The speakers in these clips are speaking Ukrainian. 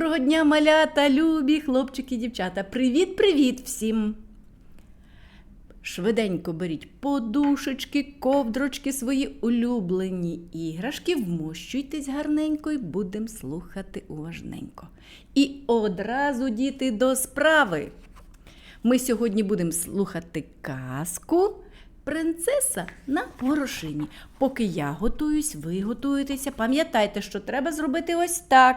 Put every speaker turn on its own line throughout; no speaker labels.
Доброго дня, малята, любі хлопчики і дівчата. Привіт-привіт всім! Швиденько беріть подушечки, ковдрочки, свої улюблені іграшки, вмощуйтесь гарненько і будемо слухати уважненько. І одразу, діти, до справи. Ми сьогодні будемо слухати казку Принцеса на горошині. Поки я готуюсь, ви готуєтеся. Пам'ятайте, що треба зробити ось так.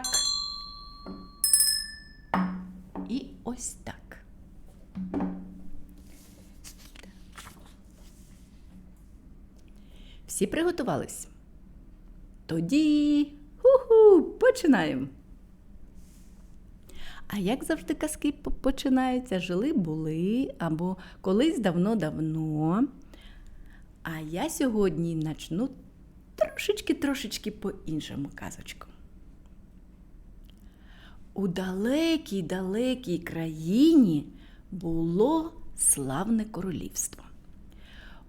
Ось так. Всі приготувались? Тоді ху-ху, починаємо. А як завжди казки починаються? Жили були або колись давно-давно. А я сьогодні начну трошечки-трошечки по-іншому казочку. У далекій далекій країні було славне королівство.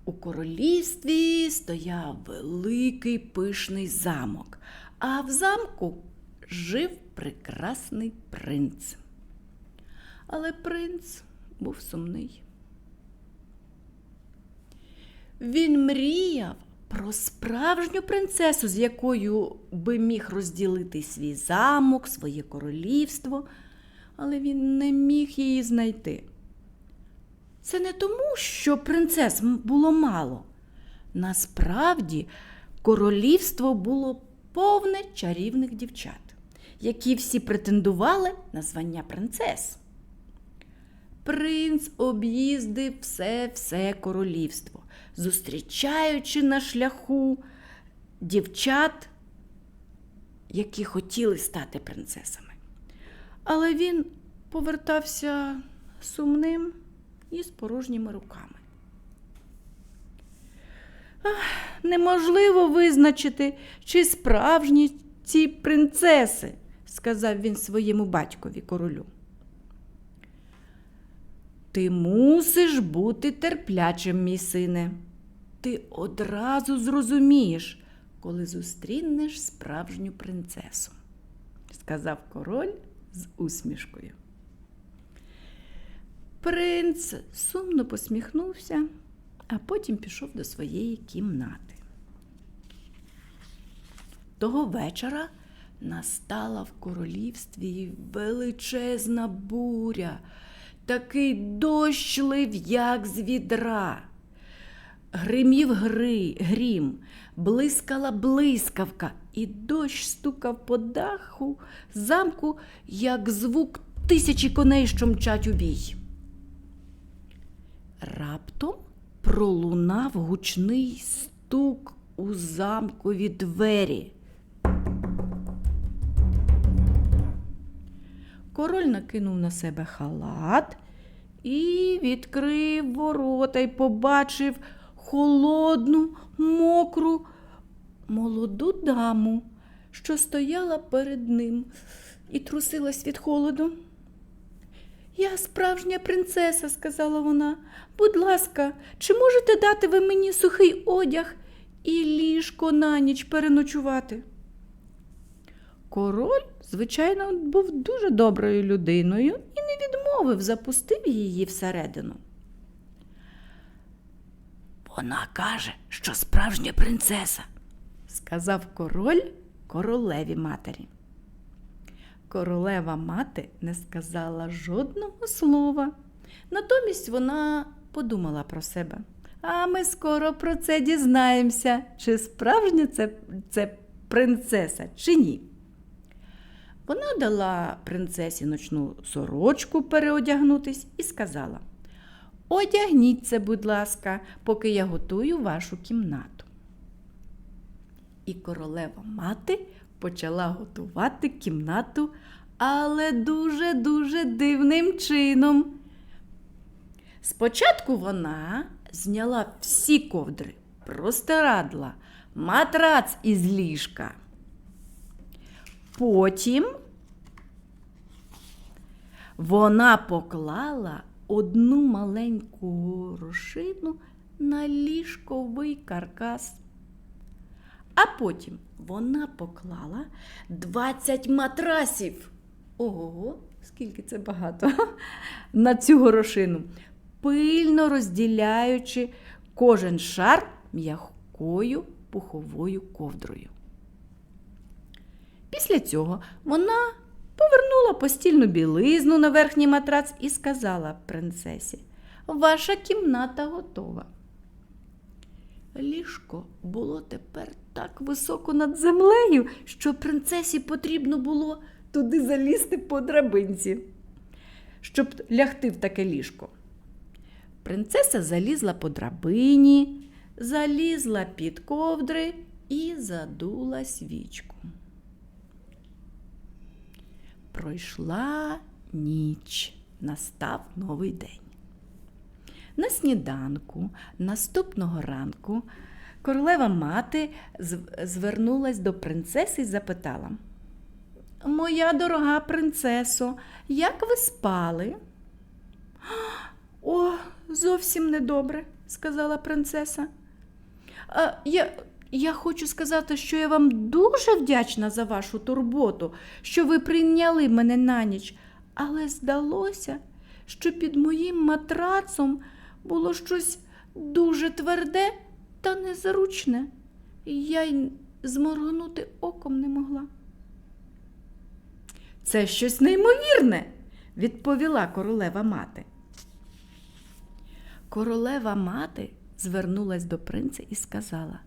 У королівстві стояв великий пишний замок, а в замку жив прекрасний принц. Але принц був сумний. Він мріяв про справжню принцесу, з якою би міг розділити свій замок, своє королівство, але він не міг її знайти. Це не тому, що принцес було мало. Насправді, королівство було повне чарівних дівчат, які всі претендували на звання принцес. Принц об'їздив все-все королівство, зустрічаючи на шляху дівчат, які хотіли стати принцесами. Але він повертався сумним і з порожніми руками. Ах, неможливо визначити, чи справжні ці принцеси, сказав він своєму батькові королю. Ти мусиш бути терплячим, мій сине. Ти одразу зрозумієш, коли зустрінеш справжню принцесу, сказав король з усмішкою. Принц сумно посміхнувся, а потім пішов до своєї кімнати. Того вечора настала в королівстві величезна буря, такий дощ лив, як з відра. Гримів гри, грім, блискала блискавка, і дощ стукав по даху замку, як звук тисячі коней, що мчать у бій. Раптом пролунав гучний стук у замкові двері. Король накинув на себе халат і відкрив ворота й побачив холодну, мокру, молоду даму, що стояла перед ним і трусилась від холоду. Я справжня принцеса, сказала вона. Будь ласка, чи можете дати ви мені сухий одяг і ліжко на ніч переночувати? Король, звичайно, був дуже доброю людиною і не відмовив, запустив її всередину. Вона каже, що справжня принцеса, сказав король королеві матері. Королева мати не сказала жодного слова. Натомість вона подумала про себе. А ми скоро про це дізнаємося, чи справжня це, це принцеса, чи ні. Вона дала принцесі ночну сорочку переодягнутись і сказала: Одягніться, будь ласка, поки я готую вашу кімнату. І королева мати почала готувати кімнату, але дуже-дуже дивним чином. Спочатку вона зняла всі ковдри, простирадла, матрац із ліжка. Потім вона поклала одну маленьку горошину на ліжковий каркас. А потім вона поклала 20 матрасів Ого, скільки це багато на цю горошину, пильно розділяючи кожен шар м'якою пуховою ковдрою. Після цього вона повернула постільну білизну на верхній матрац і сказала принцесі: Ваша кімната готова. Ліжко було тепер так високо над землею, що принцесі потрібно було туди залізти по драбинці, щоб лягти в таке ліжко. Принцеса залізла по драбині, залізла під ковдри і задула свічку. Пройшла ніч, настав новий день. На сніданку наступного ранку королева мати зв- звернулась до принцеси і запитала: Моя дорога принцесо, як ви спали? О, зовсім недобре, сказала принцеса. А, я, я хочу сказати, що я вам дуже вдячна за вашу турботу, що ви прийняли мене на ніч, але здалося, що під моїм матрацом було щось дуже тверде та незручне, я й зморгнути оком не могла. Це щось неймовірне, відповіла королева мати. Королева мати звернулась до принца і сказала: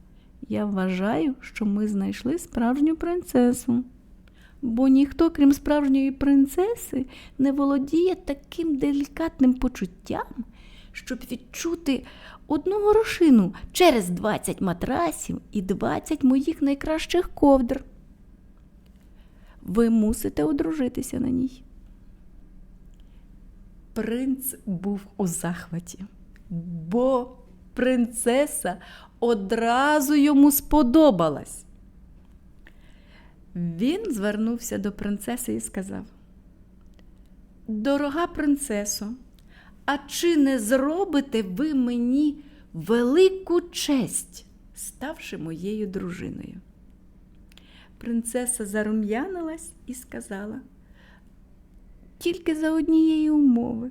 Я вважаю, що ми знайшли справжню принцесу. Бо ніхто, крім справжньої принцеси, не володіє таким делікатним почуттям, щоб відчути одну горошину через 20 матрасів і 20 моїх найкращих ковдр. Ви мусите одружитися на ній. Принц був у захваті, бо принцеса одразу йому сподобалась. Він звернувся до принцеси і сказав: Дорога принцесо, а чи не зробите ви мені велику честь, ставши моєю дружиною? Принцеса зарум'янилась і сказала, тільки за однієї умови.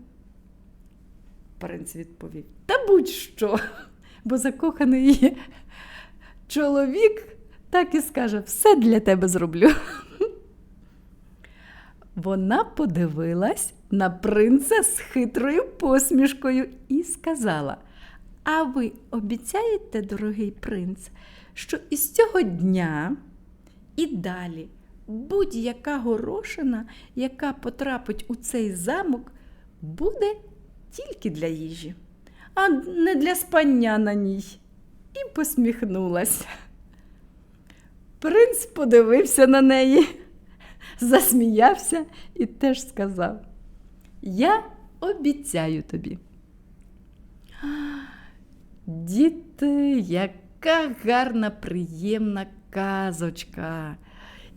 Принц відповів: Та будь-що, бо закоханий чоловік так і скаже: все для тебе зроблю. Вона подивилась на принца з хитрою посмішкою і сказала: А ви обіцяєте, дорогий принц, що із цього дня і далі будь-яка горошина, яка потрапить у цей замок, буде тільки для їжі, а не для спання на ній. І посміхнулася. Принц подивився на неї, засміявся і теж сказав: Я обіцяю тобі. Діти, яка гарна, приємна казочка.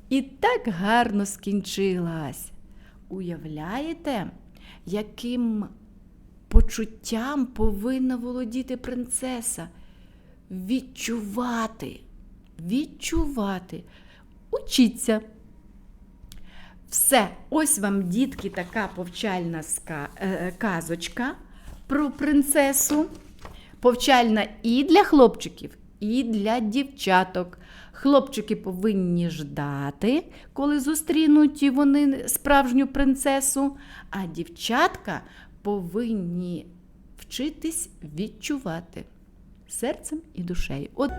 І так гарно скінчилась. Уявляєте, яким почуттям повинна володіти принцеса? Відчувати, відчувати. Учіться. Все, ось вам, дітки, така повчальна е, казочка про принцесу. Повчальна і для хлопчиків, і для дівчаток. Хлопчики повинні ждати, коли зустрінуть вони справжню принцесу, а дівчатка повинні вчитись відчувати серцем і душею. От